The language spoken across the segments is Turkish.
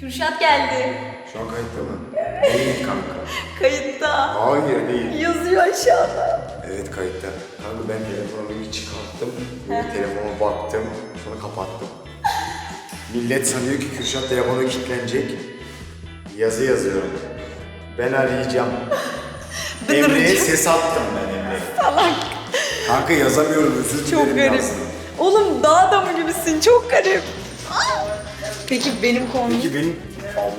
Kürşat geldi. Şu an kayıtta mı? Değil kanka. Kayıtta. Hayır değil. Yazıyor aşağıda. Evet kayıtta. Kanka ben telefonumu bir çıkarttım. Böyle telefonuma baktım. Sonra kapattım. Millet sanıyor ki Kürşat telefonu kilitlenecek. Yazı yazıyorum. Ben arayacağım. Emre'ye ses attım ben Emre'ye. Salak. Kanka yazamıyorum özür dilerim. Çok garip. yazdım. Oğlum dağ adamı gibisin. Çok garip. Peki benim konum... Peki benim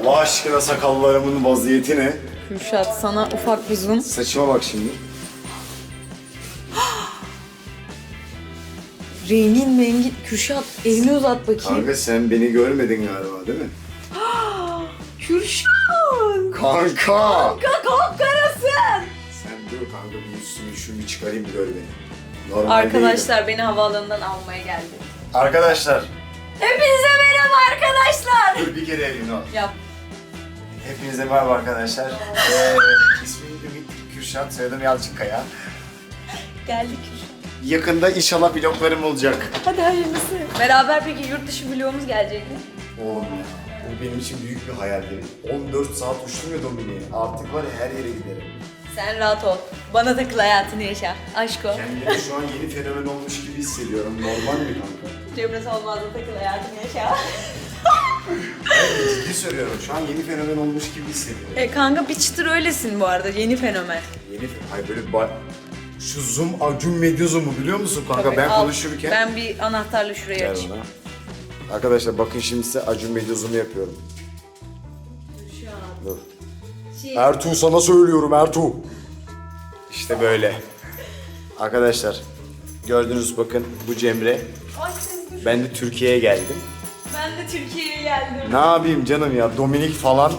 Allah aşkına sakallarımın vaziyeti ne? Kürşat sana ufak bir zoom. Saçıma bak şimdi. Rengin mengi. Kürşat elini uzat bakayım. Kanka sen beni görmedin galiba değil mi? Kürşat. Kanka! Kanka kapkarasın. Sen dur kanka bir üstümü şunu bir çıkarayım bir gör beni. Normal Arkadaşlar beni havaalanından almaya geldi. değilim. Arkadaşlar. Hepinize merhaba arkadaşlar. Dur bir kere elini al. Yap. Hepinize merhaba arkadaşlar. Ee, ismim Ümit Kürşat, soyadım Yalçınkaya. Geldi Kürşat. Yakında inşallah vloglarım olacak. Hadi hayırlısı. Beraber peki yurt dışı vlogumuz gelecek mi? Oğlum ya. Bu benim için büyük bir hayaldi. 14 saat uçtum ya Domini'ye. Artık var ya her yere giderim. Sen rahat ol. Bana takıl hayatını yaşa. Aşk o. Kendimi şu an yeni fenomen olmuş gibi hissediyorum. Normal mi kanka? Cemre Solmaz'la takıl hayatını yaşa. Söylüyorum. Şu an yeni fenomen olmuş gibi hissediyorum. e kanka bir çıtır öylesin bu arada. Yeni fenomen. Yeni fe- Hayır böyle ba- Şu zoom Acun Medya zoom'u biliyor musun kanka? Tabii, ben al. konuşurken... Ben bir anahtarla şurayı Gel açayım. bana. Arkadaşlar bakın şimdi size Acun Medya zoom'u yapıyorum. Dur. Şey, Ertuğ sana söylüyorum Ertuğ. İşte böyle. Arkadaşlar gördünüz bakın bu Cemre. Ben de Türkiye'ye geldim. Ben de Türkiye'ye geldim. Ne yapayım canım ya Dominik falan